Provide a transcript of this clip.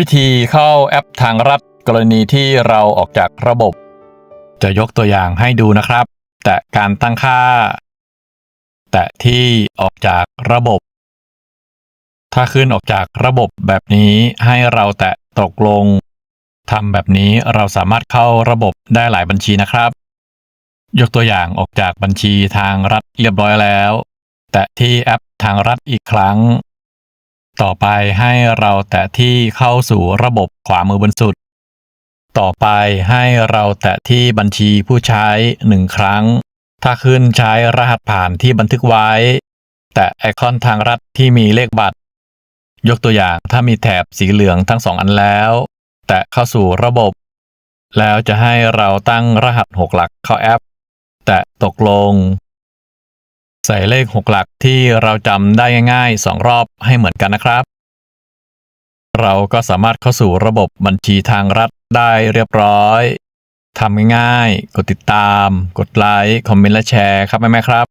วิธีเข้าแอปทางรัฐกรณีที่เราออกจากระบบ จะยกตัวอย่างให้ดูนะครับ แต่การตั้งค่า แต่ที่ออกจากระบบ ถ้าขึ้นออกจากระบบแบบนี้ให้เราแตะตกลงทำแบบนี้เราสามารถเข้าระบบได้หลายบัญชีนะครับ ยกตัวอย่างออกจากบัญชีทางรัฐเรียบร้อยแล้ว แตะที่แอปทางรัฐอีกครั้ง ต่อไปให้เราแตะที่เข้าสู่ระบบขวามือบนสุด ต่อไปให้เราแตะที่บัญชีผู้ใช้หนึ่งครั้ง ถ้าขึ้นใช้รหัสผ่านที่บันทึกไว้ แตะไอคอนทางรัฐที่มีเลขบัตร ยกตัวอย่างถ้ามีแถบสีเหลืองทั้งสองอันแล้ว แตะเข้าสู่ระบบ แล้วจะให้เราตั้งรหัสหกหลักเข้าแอป แตะตกลง ใส่เลขหกหลักที่เราจำได้ง่ายๆสองรอบให้เหมือนกันนะครับ เราก็สามารถเข้าสู่ระบบบัญชีทางรัฐได้เรียบร้อยทำง่ายๆ กดติดตาม กดไลค์ คอมเมนต์และแชร์ครับแม่ๆครับ